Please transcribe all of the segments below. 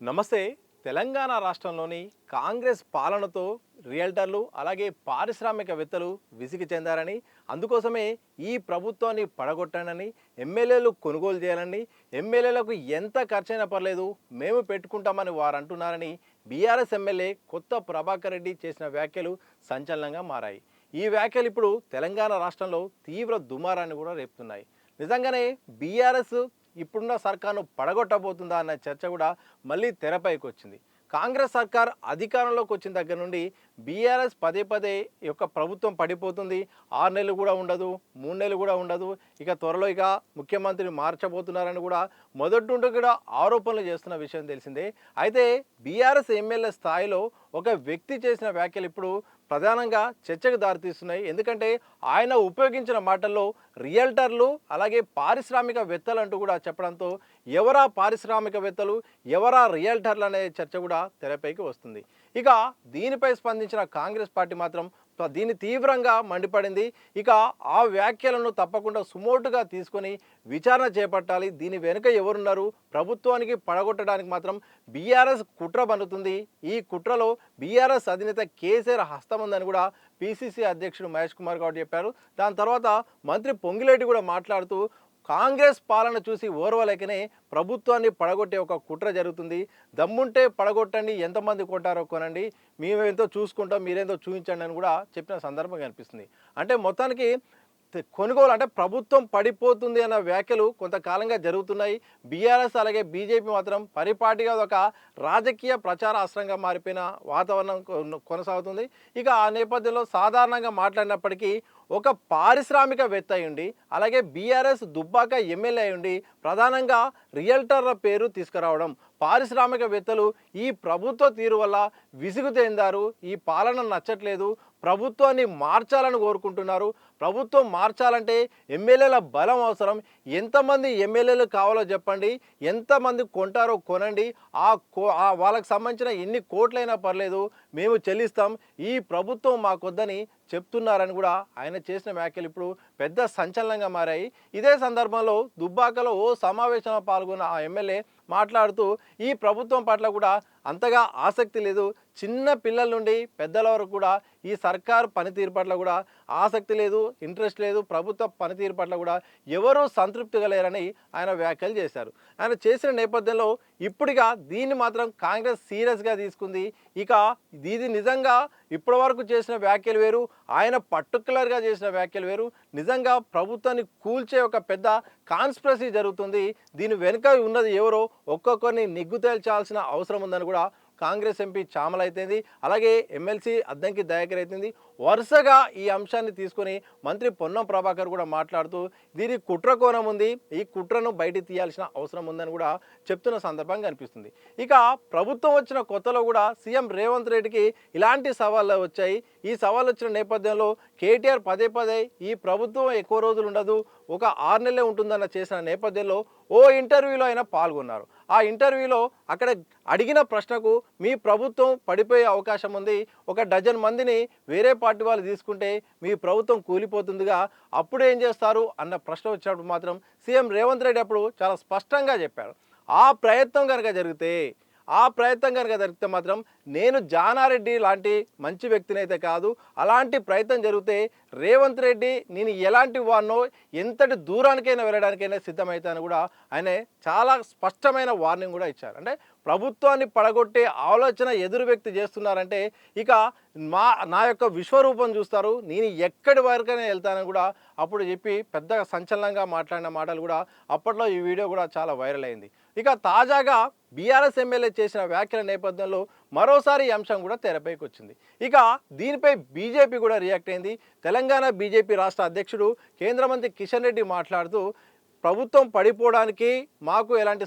నమస్తే. తెలంగాణ రాష్ట్రంలోని కాంగ్రెస్ పాలనతో రియల్టర్లు అలాగే పారిశ్రామికవేత్తలు విసిగి చెందారని అందుకోసమే ఈ ప్రభుత్వాన్ని పడగొట్టానని ఎమ్మెల్యేలు కొనుగోలు చేయాలని ఎమ్మెల్యేలకు ఎంత ఖర్చైనా పర్లేదు మేము పెట్టుకుంటామని వారు అంటున్నారని బీఆర్ఎస్ ఎమ్మెల్యే కొత్త ప్రభాకర్ రెడ్డి చేసిన వ్యాఖ్యలు సంచలనంగా మారాయి. ఈ వ్యాఖ్యలు ఇప్పుడు తెలంగాణ రాష్ట్రంలో తీవ్ర దుమారాన్ని కూడా రేపుతున్నాయి. నిజంగానే బీఆర్ఎస్ ఇప్పుడున్న సర్కార్ను పడగొట్టబోతుందా అన్న చర్చ కూడా మళ్ళీ తెరపైకి వచ్చింది. కాంగ్రెస్ సర్కార్ అధికారంలోకి వచ్చిన దగ్గర నుండి బీఆర్ఎస్ పదే పదే యొక్క ప్రభుత్వం పడిపోతుంది. ఆరు నెలలు కూడా ఉండదు మూడు నెలలు కూడా ఉండదు. ఇక త్వరలో ఇక ముఖ్యమంత్రిని మార్చబోతున్నారని కూడా మొదటి నుండి కూడా ఆరోపణలు చేస్తున్న విషయం తెలిసిందే. అయితే బీఆర్ఎస్ ఎమ్మెల్యే స్థాయిలో ఒక వ్యక్తి చేసిన వ్యాఖ్యలు ఇప్పుడు ప్రధానంగా చర్చకు దారితీస్తున్నాయి. ఎందుకంటే ఆయన ఉపయోగించిన మాటల్లో రియల్టర్లు అలాగే పారిశ్రామికవేత్తలు అంటూ కూడా చెప్పడంతో ఎవరా పారిశ్రామికవేత్తలు ఎవరా రియల్టర్లు అనే చర్చ కూడా తెరపైకి వస్తుంది. ఇక దీనిపై స్పందించిన కాంగ్రెస్ పార్టీ మాత్రం సో దీన్ని తీవ్రంగా మండిపడింది. ఇక ఆ వ్యాఖ్యలను తప్పకుండా సుమోటుగా తీసుకొని విచారణ చేపట్టాలి. దీని వెనుక ఎవరున్నారు? ప్రభుత్వానికి పడగొట్టడానికి మాత్రం బీఆర్ఎస్ కుట్ర పన్నుతుంది. ఈ కుట్రలో బీఆర్ఎస్ అధినేత కేసీఆర్ హస్తం ఉందని కూడా పిసిసి అధ్యక్షుడు మహేష్ కుమార్ గౌడ్ చెప్పారు. దాని తర్వాత మంత్రి పొంగిరెడ్డి కూడా మాట్లాడుతూ కాంగ్రెస్ పాలన చూసి ఓర్వలేకనే ప్రభుత్వాన్ని పడగొట్టే ఒక కుట్ర జరుగుతుంది. దమ్ముంటే పడగొట్టండి ఎంతమంది కొట్టారో కొనండి. మేమేంతో చూసుకుంటాం మీరేంతో చూపించండి అని కూడా చెప్పిన సందర్భం కనిపిస్తుంది. అంటే మొత్తానికి కొనుగోలు అంటే ప్రభుత్వం పడిపోతుంది అన్న వ్యాఖ్యలు కొంతకాలంగా జరుగుతున్నాయి. బీఆర్ఎస్ అలాగే బీజేపీ మాత్రం పరిపాటిగా ఒక రాజకీయ ప్రచార అస్త్రంగా మారిపోయిన వాతావరణం కొన- కొనసాగుతుంది. ఇక ఆ నేపథ్యంలో సాధారణంగా మాట్లాడినప్పటికీ ఒక పారిశ్రామికవేత్త అయ్యుండి అలాగే బీఆర్ఎస్ దుబ్బాక ఎమ్మెల్యే అయ్యుండి ప్రధానంగా రియల్టర్ల పేరు తీసుకురావడం. పారిశ్రామికవేత్తలు ఈ ప్రభుత్వ తీరు వల్ల విసుగు తేందారు ఈ పాలన నచ్చట్లేదు. ప్రభుత్వాన్ని మార్చాలని కోరుకుంటున్నారు. ప్రభుత్వం మార్చాలంటే ఎమ్మెల్యేల బలం అవసరం ఎంతమంది ఎమ్మెల్యేలు కావాలో చెప్పండి ఎంతమంది కొంటారో కొనండి. ఆ కో ఆ వాళ్ళకి సంబంధించిన ఎన్ని కోట్లైనా పర్లేదు మేము చెల్లిస్తాం. ఈ ప్రభుత్వం మాకొద్దని చెప్తున్నారని కూడా ఆయన చేసిన వ్యాఖ్యలు ఇప్పుడు పెద్ద సంచలనంగా మారాయి. ఇదే సందర్భంలో దుబ్బాకలో ఓ సమావేశంలో పాల్గొన్న ఆ ఎమ్మెల్యే మాట్లాడుతూ ఈ ప్రభుత్వం పట్ల కూడా అంతగా ఆసక్తి లేదు. చిన్న పిల్లల నుండి పెద్దల వరకు కూడా ఈ సర్కారు పనితీరు పట్ల కూడా ఆసక్తి లేదు ఇంట్రెస్ట్ లేదు. ప్రభుత్వ పనితీరు పట్ల కూడా ఎవరూ సంతృప్తి లేరని ఆయన వ్యాఖ్యలు చేశారు. ఆయన చేసిన నేపథ్యంలో ఇప్పుడుగా దీన్ని మాత్రం కాంగ్రెస్ సీరియస్గా తీసుకుంది. ఇక ఇది నిజంగా ఇప్పటివరకు చేసిన వ్యాఖ్యలు వేరు ఆయన పర్టికులర్గా చేసిన వ్యాఖ్యలు వేరు. నిజంగా ప్రభుత్వాన్ని కూల్చే ఒక పెద్ద కాన్స్పిరసీ జరుగుతుంది. దీని వెనుక ఉన్నది ఎవరో ఒక్కొక్కరిని నిగ్గు తేల్చాల్సిన అవసరం ఉందని కూడా కాంగ్రెస్ ఎంపీ చామలైతుంది. అలాగే ఎమ్మెల్సీ అద్దంకి దయాకర్ వరుసగా ఈ అంశాన్ని తీసుకొని మంత్రి పొన్నం ప్రభాకర్ కూడా మాట్లాడుతూ దీని కుట్ర కోణం ఉంది ఈ కుట్రను బయట తీయాల్సిన అవసరం ఉందని కూడా చెప్తున్న సందర్భం కనిపిస్తుంది. ఇక ప్రభుత్వం వచ్చిన కొత్తలో కూడా సీఎం రేవంత్ రెడ్డికి ఇలాంటి సవాళ్ళు వచ్చాయి. ఈ సవాళ్ళు వచ్చిన నేపథ్యంలో కేటీఆర్ పదే పదే ఈ ప్రభుత్వం ఎక్కువ రోజులు ఉండదు ఒక ఆరు నెలలే ఉంటుందన్న చేసిన నేపథ్యంలో ఓ ఇంటర్వ్యూలో ఆయన పాల్గొన్నారు. ఆ ఇంటర్వ్యూలో అక్కడ అడిగిన ప్రశ్నకు మీ ప్రభుత్వం పడిపోయే అవకాశం ఉంది ఒక డజన్ మందిని వేరే పార్టీ వాళ్ళు తీసుకుంటే మీ ప్రభుత్వం కూలిపోతుందిగా అప్పుడు ఏం చేస్తారు? అన్న ప్రశ్న వచ్చినప్పుడు మాత్రం సీఎం రేవంత్ రెడ్డి అప్పుడు చాలా స్పష్టంగా చెప్పారు. ఆ ప్రయత్నం కనుక జరిగితే ఆ ప్రయత్నం కనుక జరిగితే మాత్రం నేను జానారెడ్డి లాంటి మంచి వ్యక్తిని అయితే కాదు. అలాంటి ప్రయత్నం జరిగితే రేవంత్ రెడ్డి నేను ఎలాంటి వాడినో ఎంతటి దూరానికైనా వెళ్ళడానికైనా సిద్ధమవుతాను కూడా ఆయన చాలా స్పష్టమైన వార్నింగ్ కూడా ఇచ్చారు. అంటే ప్రభుత్వాన్ని పడగొట్టే ఆలోచన ఎదురు వ్యక్తి చేస్తున్నారంటే ఇక మా నా యొక్క విశ్వరూపం చూస్తారు. నేను ఎక్కడి వరకైనా వెళ్తానని కూడా అప్పుడు చెప్పి పెద్దగా సంచలనంగా మాట్లాడిన మాటలు కూడా అప్పట్లో ఈ వీడియో కూడా చాలా వైరల్ అయింది. ఇక తాజాగా బీఆర్ఎస్ ఎమ్మెల్యే చేసిన వ్యాఖ్యల నేపథ్యంలో మరోసారి ఈ అంశం కూడా తెరపైకి వచ్చింది. ఇక దీనిపై బీజేపీ కూడా రియాక్ట్ అయింది. తెలంగాణ బీజేపీ రాష్ట్ర అధ్యక్షుడు కేంద్ర మంత్రి కిషన్ రెడ్డి మాట్లాడుతూ ప్రభుత్వం పడిపోవడానికి మాకు ఎలాంటి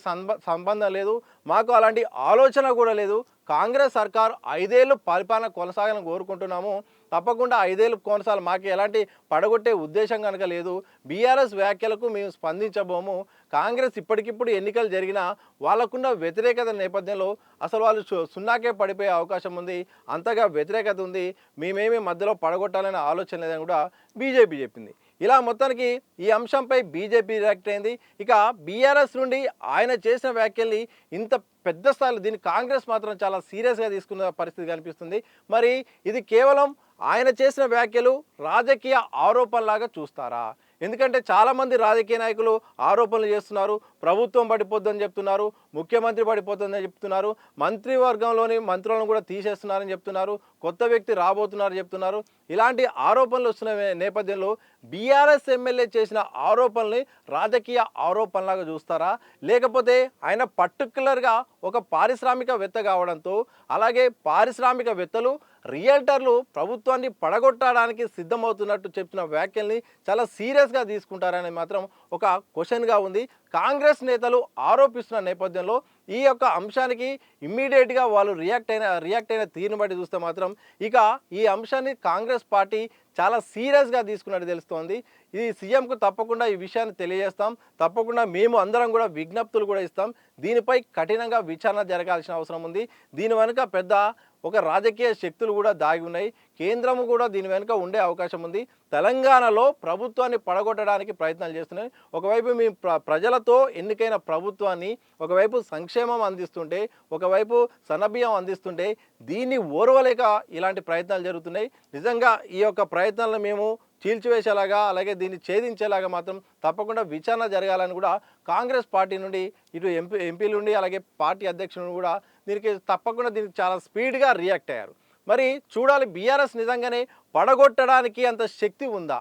సంబంధం లేదు. మాకు అలాంటి ఆలోచన కూడా లేదు. కాంగ్రెస్ సర్కార్ ఐదేళ్ళు పరిపాలన కొనసాగాలని కోరుకుంటున్నాము. తప్పకుండా ఐదేళ్ళు కొనసాగాలి. మాకు ఎలాంటి పడగొట్టే ఉద్దేశం కనుక లేదు. బీఆర్ఎస్ వ్యాఖ్యలకు మేము స్పందించబోము. కాంగ్రెస్ ఇప్పటికిప్పుడు ఎన్నికలు జరిగినా వాళ్ళకున్న వ్యతిరేకత నేపథ్యంలో అసలు వాళ్ళు సున్నాకే పడిపోయే అవకాశం ఉంది. అంతగా వ్యతిరేకత ఉంది. మేమేమి మధ్యలో పడగొట్టాలనే ఆలోచన లేదని కూడా బీజేపీ చెప్పింది. ఇలా మొత్తానికి ఈ అంశంపై బీజేపీ రియాక్ట్ అయింది. ఇక బీఆర్ఎస్ నుండి ఆయన చేసిన వ్యాఖ్యల్ని ఇంత పెద్ద స్థాయిలో దీన్ని కాంగ్రెస్ మాత్రం చాలా సీరియస్గా తీసుకున్న పరిస్థితి కనిపిస్తుంది. మరి ఇది కేవలం ఆయన చేసిన వ్యాఖ్యలు రాజకీయ ఆరోపణలాగా చూస్తారా? ఎందుకంటే చాలామంది రాజకీయ నాయకులు ఆరోపణలు చేస్తున్నారు ప్రభుత్వం పడిపోద్దని చెప్తున్నారు ముఖ్యమంత్రి పడిపోతుందని చెప్తున్నారు మంత్రివర్గంలోని మంత్రులను కూడా తీసేస్తున్నారని చెప్తున్నారు కొత్త వ్యక్తి రాబోతున్నారని చెప్తున్నారు. ఇలాంటి ఆరోపణలు వస్తున్న నేపథ్యంలో బీఆర్ఎస్ ఎమ్మెల్యే చేసిన ఆరోపణల్ని రాజకీయ ఆరోపణలాగా చూస్తారా? లేకపోతే ఆయన పర్టికులర్గా ఒక పారిశ్రామికవేత్త కావడంతో అలాగే పారిశ్రామికవేత్తలు రియల్టర్లు ప్రభుత్వాన్ని పడగొట్టడానికి సిద్ధమవుతున్నట్టు చెప్పిన వ్యాఖ్యల్ని చాలా సీరియస్గా తీసుకుంటారని మాత్రం ఒక క్వశ్చన్గా ఉంది. కాంగ్రెస్ నేతలు ఆరోపిస్తున్న నేపథ్యంలో ఈ యొక్క అంశానికి ఇమ్మీడియట్గా వాళ్ళు రియాక్ట్ అయిన రియాక్ట్ అయిన తీరును బట్టి చూస్తే మాత్రం ఇక ఈ అంశాన్ని కాంగ్రెస్ పార్టీ చాలా సీరియస్గా తీసుకున్నట్టు తెలుస్తోంది. ఇది సీఎంకు తప్పకుండా ఈ విషయాన్ని తెలియజేస్తాం. తప్పకుండా మేము అందరం కూడా విజ్ఞప్తులు కూడా ఇస్తాం. దీనిపై కఠినంగా విచారణ జరగాల్సిన అవసరం ఉంది. దీని వెనుక పెద్ద ఒక రాజకీయ శక్తులు కూడా దాగి ఉన్నాయి. కేంద్రం కూడా దీని వెనుక ఉండే అవకాశం ఉంది. తెలంగాణలో ప్రభుత్వాన్ని పడగొట్టడానికి ప్రయత్నాలు చేస్తున్నాయి. ఒకవైపు మీ ప్ర ప్రజలతో ఎన్నికైన ప్రభుత్వాన్ని ఒకవైపు సంక్షేమం అందిస్తుంటే ఒకవైపు సన్నబియ్యం అందిస్తుంటే దీన్ని ఓర్వలేక ఇలాంటి ప్రయత్నాలు జరుగుతున్నాయి. నిజంగా ఈ యొక్క ప్రయత్నాలను మేము చీల్చివేసేలాగా అలాగే దీన్ని ఛేదించేలాగా మాత్రం తప్పకుండా విచారణ జరగాలని కూడా కాంగ్రెస్ పార్టీ నుండి ఇటు ఎంపీ ఎంపీలు నుండి అలాగే పార్టీ అధ్యక్షుల కూడా దీనికి తప్పకుండా దీనికి చాలా స్పీడ్గా రియాక్ట్ అయ్యారు. మరి చూడాలి బీఆర్ఎస్ నిజంగానే పడగొట్టడానికి అంత శక్తి ఉందా?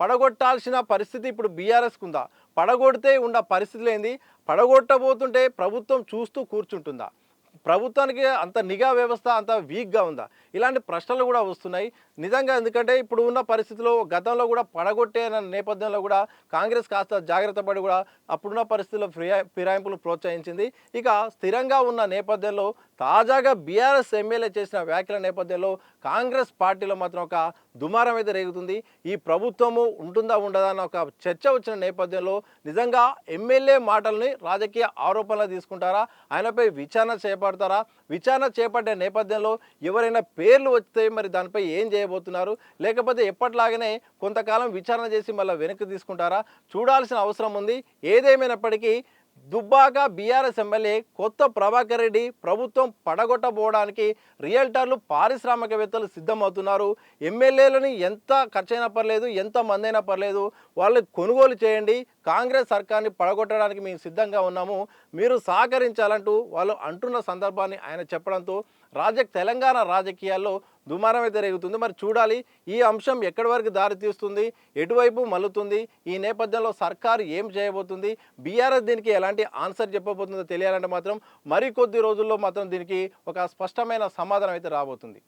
పడగొట్టాల్సిన పరిస్థితి ఇప్పుడు బీఆర్ఎస్కి ఉందా? పడగొడితే ఉన్న పరిస్థితి లేని పడగొట్టబోతుంటే ప్రభుత్వం చూస్తూ కూర్చుంటుందా? ప్రభుత్వానికి అంత నిఘా వ్యవస్థ అంత వీక్గా ఉందా? ఇలాంటి ప్రశ్నలు కూడా వస్తున్నాయి. నిజంగా ఎందుకంటే ఇప్పుడు ఉన్న పరిస్థితిలో గతంలో కూడా పడగొట్టే నేపథ్యంలో కూడా కాంగ్రెస్ కాస్త జాగ్రత్త పడి కూడా అప్పుడున్న పరిస్థితుల్లో ఫిరాయింపులు ప్రోత్సహించింది. ఇక స్థిరంగా ఉన్న నేపథ్యంలో తాజాగా బీఆర్ఎస్ ఎమ్మెల్యే చేసిన వ్యాఖ్యల నేపథ్యంలో కాంగ్రెస్ పార్టీలో మాత్రం ఒక దుమారం అయితే రేగుతుంది. ఈ ప్రభుత్వము ఉంటుందా ఉండదా అన్న ఒక చర్చ వచ్చిన నేపథ్యంలో నిజంగా ఎమ్మెల్యే మాటల్ని రాజకీయ ఆరోపణలు తీసుకుంటారా? ఆయనపై విచారణ చేపడతారా? విచారణ చేపట్టే నేపథ్యంలో ఎవరైనా పేర్లు వస్తే మరి దానిపై ఏం చేయబోతున్నారు? లేకపోతే ఎప్పటిలాగానే కొంతకాలం విచారణ చేసి మళ్ళీ వెనక్కి తీసుకుంటారా? చూడాల్సిన అవసరం ఉంది. ఏదేమైనప్పటికీ దుబ్బాక బీఆర్ఎస్ ఎమ్మెల్యే కొత్త ప్రభాకర్ రెడ్డి ప్రభుత్వం పడగొట్టబోవడానికి రియల్టర్లు పారిశ్రామికవేత్తలు సిద్ధమవుతున్నారు. ఎమ్మెల్యేలను ఎంత ఖర్చైనా పర్లేదు ఎంత మంది అయినా పర్లేదు వాళ్ళు కొనుగోలు చేయండి. కాంగ్రెస్ సర్కార్ని పడగొట్టడానికి మేము సిద్ధంగా ఉన్నాము. మీరు సహకరించాలంటూ వాళ్ళు అంటున్న సందర్భాన్ని ఆయన చెప్పడంతో రాజ తెలంగాణ రాజకీయాల్లో దుమారం అయితే రేగుతుంది. మరి చూడాలి ఈ అంశం ఎక్కడి వరకు దారితీస్తుంది ఎటువైపు మల్లుతుంది ఈ నేపథ్యంలో సర్కారు ఏం చేయబోతుంది బీఆర్ఎస్ దీనికి ఎలాంటి ఆన్సర్ చెప్పబోతుందో తెలియాలంటే మాత్రం మరికొద్ది రోజుల్లో మాత్రం దీనికి ఒక స్పష్టమైన సమాధానం అయితే రాబోతుంది.